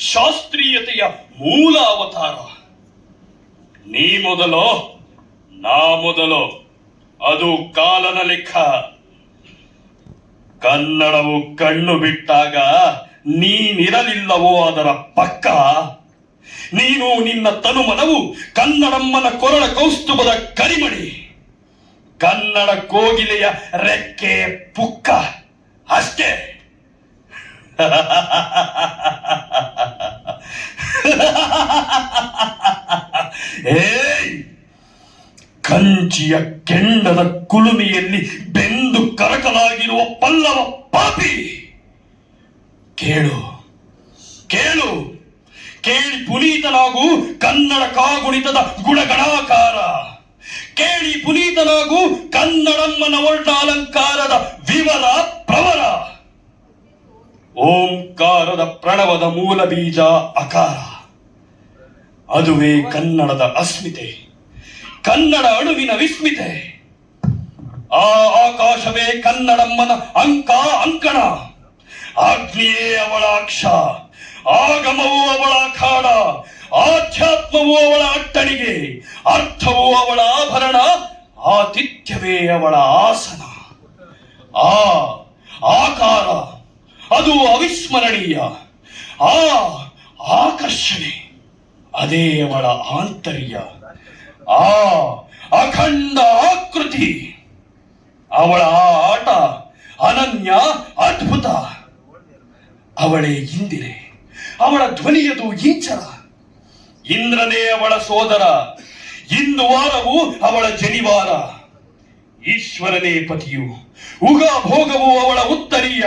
ಶಾಸ್ತ್ರೀಯತೆಯ ಮೂಲ ಅವತಾರ ನೀ ಮೊದಲೋ, ನಾ ಮೊದಲೋ, ಅದು ಕಾಲನ ಲೆಕ್ಕ. ಕನ್ನಡವು ಕಣ್ಣು ಬಿಟ್ಟಾಗ ನೀನಿರಲಿಲ್ಲವೋ ಅದರ ಪಕ್ಕ. ನೀನು ನಿನ್ನ ತನುಮನವು ಕನ್ನಡಮ್ಮನ ಕೊರಳ ಕೌಸ್ತುಭದ ಕರಿಮಣಿ. ಕನ್ನಡ ಕೋಗಿಲೆಯ ರೆಕ್ಕೆ ಪುಕ್ಕ. ಅಷ್ಟೇ. ಏಯ್! ಕಂಚಿಯ ಕೆಂಡದ ಕುಲುಮೆಯಲ್ಲಿ ಬೆಂದು ಕರಕಲಾಗಿರುವ ಪಲ್ಲವ ಪಾಪಿ! ಕೇಳು ಕೇಳು, ಕೇಳಿ ಪುನೀತನಾಗು ಕನ್ನಡ ಕಾಗುಣಿತದ ಗುಣಗಣಾಕಾರ! ಕೇಳಿ ಪುನೀತನಾಗು ಕನ್ನಡಮ್ಮನ ವರ್ಣಾಲಂಕಾರದ ವಿವರ ಪ್ರವರ! ಓಂಕಾರದ ಪ್ರಣವದ ಮೂಲ ಬೀಜ ಅಕಾರ! ಅದುವೇ ಕನ್ನಡದ ಅಸ್ಮಿತೆ, ಕನ್ನಡ ಅಣುವಿನ ವಿಸ್ಮಿತೆ. ಆ ಆಕಾಶವೇ ಕನ್ನಡಮ್ಮನ ಅಂಕ ಅಂಕಣ ಅಗ್ನಿಯೇ ಅವಳ ಅಕ್ಷ, ಆಗಮವು ಅವಳ ಅಖಾಡ, ಆಧ್ಯಾತ್ಮವು ಅವಳ ಅಟ್ಟಣಿಗೆ, ಅರ್ಥವು ಅವಳ ಆಭರಣ, ಆತಿಥ್ಯವೇ ಅವಳ ಆಸನ. ಆ ಆಕಾರ, ಅದು ಅವಿಸ್ಮರಣೀಯ, ಆ ಆಕರ್ಷಣೆ. ಅದೇ ಅವಳ ಆಂತರ್ಯ. ಆ ಅಖಂಡ ಆಕೃತಿ. ಅವಳ ಆಟ ಅನನ್ಯ, ಅದ್ಭುತ. ಅವಳೇ ಇಂದಿರೆ, ಅವಳ ಧ್ವನಿಯದು ಇಂಚರ ಇಂದ್ರನೇ ಅವಳ ಸೋದರ, ಇಂದು ವಾರವು ಅವಳ ಜನಿವಾರ. ಈಶ್ವರನೇ ಪತಿಯು, ಉಗ ಭೋಗವು ಅವಳ ಉತ್ತರೀಯ.